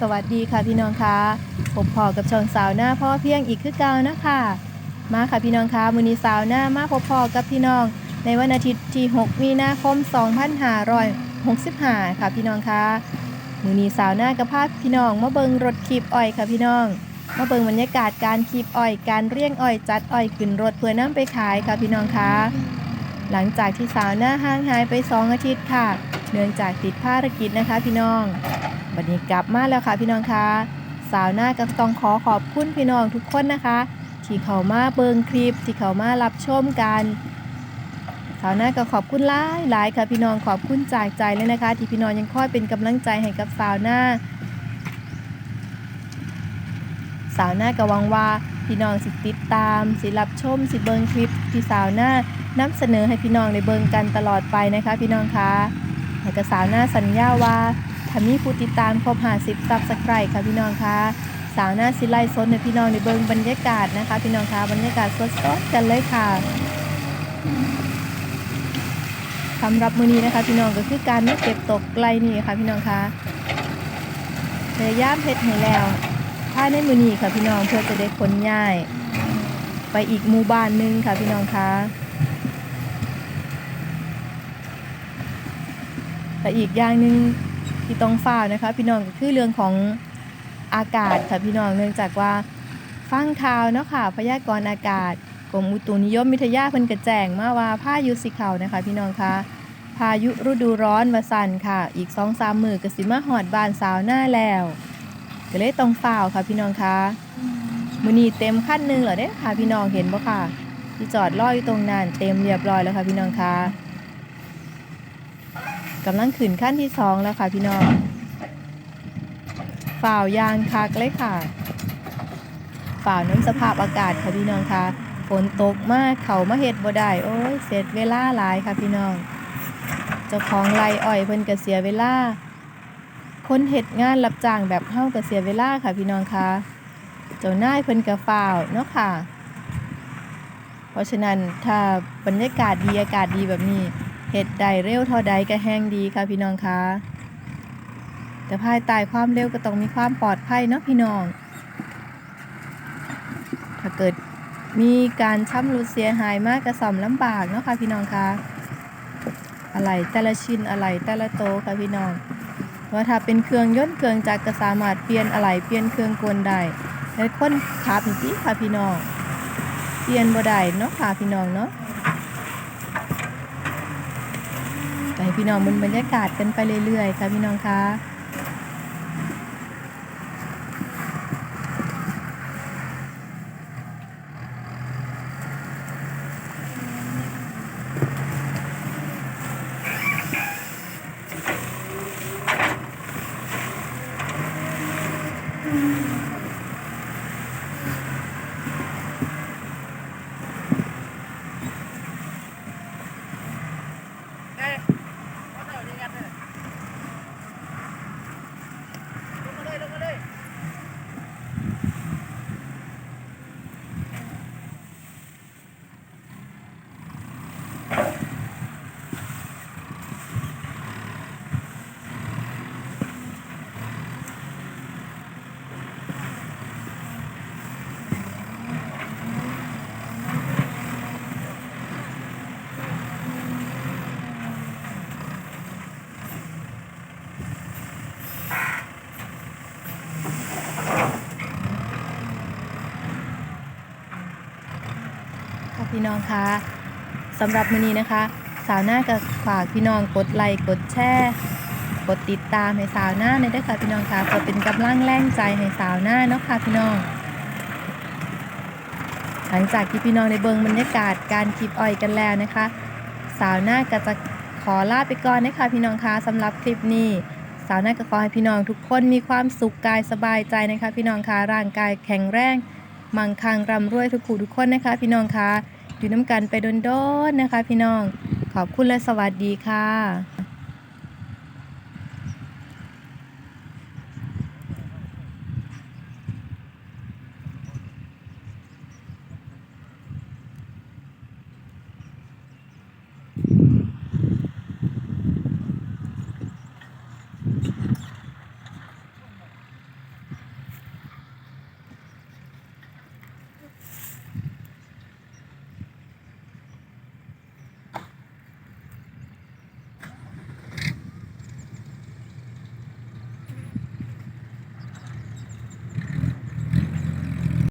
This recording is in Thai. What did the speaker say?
สวัสดีค่ะพี่น้องคะผมพอกับช่องสาวหน้าพ่อเพียงอีกคือเก่านะคะ มาค่ะพี่น้องคะมือนี้สาวหน้ามาพบพอกับพี่น้อง ในวันอาทิตย์ที่ 6 มีนาคม 2565 ค่ะพี่น้องคะมือนี้สาวหน้ากับภาพพี่น้องมาเบิงรถขีบอ้อยค่ะพี่น้อง มาเบิงบรรยากาศการขีบอ้อย การเรียงอ้อยจัดอ้อยขึ้นรถเพื่อนำไปขายค่ะพี่น้องคะหลังจากที่สาวหน้าห่างหายไป 2 อาทิตย์ค่ะ เนื่องจากติดภารกิจนะคะพี่น้อง วันนี้กลับมาแล้วค่ะพี่น้องคะสาวหน้าก็ต้องขอขอบคุณพี่น้องทุกคนนะคะ ที่เขามาเบิงคลิป ที่เขามารับชมกันสาวหน้าก็ขอบคุณหลายหลายค่ะพี่น้องขอบคุณจากใจเลยนะคะ ที่พี่น้องยังคอยเป็นกำลังใจให้กับสาวหน้าสาวหน้าก็หวังว่าพี่น้องสิติดตาม สิรับชม สิเบิงคลิปที่สาวหน้านำเสนอให้พี่น้องได้เบิงกันตลอดไปนะคะ พี่น้องคะแล้วก็สาวหน้าสัญญาว่า ถ้ามีผู้ติดตามครบ50ซับสไครต์ค่ะพี่น้องคะสาวหน้าสิไล่สดในพี่น้องในเบิงบรรยากาศนะคะ พี่น้องคะบรรยากาศสดๆกันเลยค่ะสำหรับมือนี้นะคะ พี่น้องก็คือการไม่เก็บตกไกลนี่ค่ะ พี่น้องคะพยายามเพชรให้แล้วภาในมือนี้ค่ะพี่น้องเพื่อจะได้ขนย้าย ไปอีกหมู่บ้านหนึงค่ะพี่น้องคะแต่อีกอย่างหนึ่ง ที่ต้องเฝ้านะคะ พี่น้องก็คือเรื่องของอากาศค่ะพี่น้องเนื่องจากว่าฟังข่าวเนาะค่ะพยากรณ์อากาศกรมอุตุนิยมวิทยาเพิ่นกระแจงมาว่าพายุสิเขานะคะ พี่น้องคะพายุฤดูร้อนวาสันค่ะ อีก2-3มื้อก็สิมาฮอดบานสาวหน้าแล้วก็เลยต้องเฝ้าค่ะพี่น้องคะมือนีเต็มขั้นหนึ่งเหรอเด้ค่ะพี่น้องเห็นปะค่ะ ที่จอดรออยู่ตรงนั้นเต็มเรียบร้อยแล้วค่ะพี่น้องคะ กำลังขึ้นขั้นที่สองแล้วค่ะพี่น้องฝ่าวยางคักเลยค่ะฝ่าวน้ำสภาพอากาศค่ะพี่น้องค่ะฝนตกมากเขามาเห็ดบ่ได้โอ้ยเสร็จเวลาหลายค่ะพี่น้องเจ้าของไรอ้อยเพิ่นก็เสียเวลาคนเฮ็ดงานรับจ้างแบบเฮาก็เสียเวลาค่ะพี่น้องค่ะเจ้านายเพิ่นก็ฟ้าวเนาะค่ะ เพราะฉะนั้นถ้าบรรยากาศดีอากาศดีแบบนี้ เฮ็ดได้เร็วเท่าใดก็แห้งดีค่ะพี่น้องคะแต่ภายใต้ความเร็วก็ต้องมีความปลอดภัยเนาะพี่น้อง ถ้าเกิดมีการช้ำรุดเสียหายมากก็ซ่อมลำบากเนาะค่ะพี่น้องคะอะไรแต่ละชิ้นอะไรแต่ละโตค่ะพี่น้องว่าถ้าเป็นเครื่องย่นเครื่องจักรก็สามารถเปลี่ยนอะไรเปลี่ยนเครื่องกลได้แต่คนขับนี่ติค่ะพี่น้องเปลี่ยนบ่ได้เนาะค่ะพี่น้องเนาะไปให้ พี่น้องมุนบรรยากาศกันไปเรื่อยๆค่ะพี่น้องคะ พี่น้องคะสำหรับมื้อนี้นะคะ สาวหน้าก็ฝากพี่น้องกดไลค์กดแชร์กดติดตามให้สาวหน้าในด้วยค่ะพี่น้องคะเพื่อเป็นกำลังแรงใจให้สาวหน้าเนาะค่ะพี่น้อง หลังจากที่พี่น้องได้เบิงบรรยากาศการคลิปอ้อยกันแล้วนะคะ สาวหน้าก็จะขอลาไปก่อนนะคะพี่น้องคะสำหรับคลิปนี้สาวหน้าก็ขอให้พี่น้องทุกคนมีความสุขกายสบายใจนะคะ พี่น้องคะร่างกายแข็งแรงมั่งคั่งร่ำรวยทุกผู้ทุกคนนะคะ พี่น้องคะ อยู่น้ำกันไปโดนๆนะคะ พี่น้อง ขอบคุณและสวัสดีค่ะ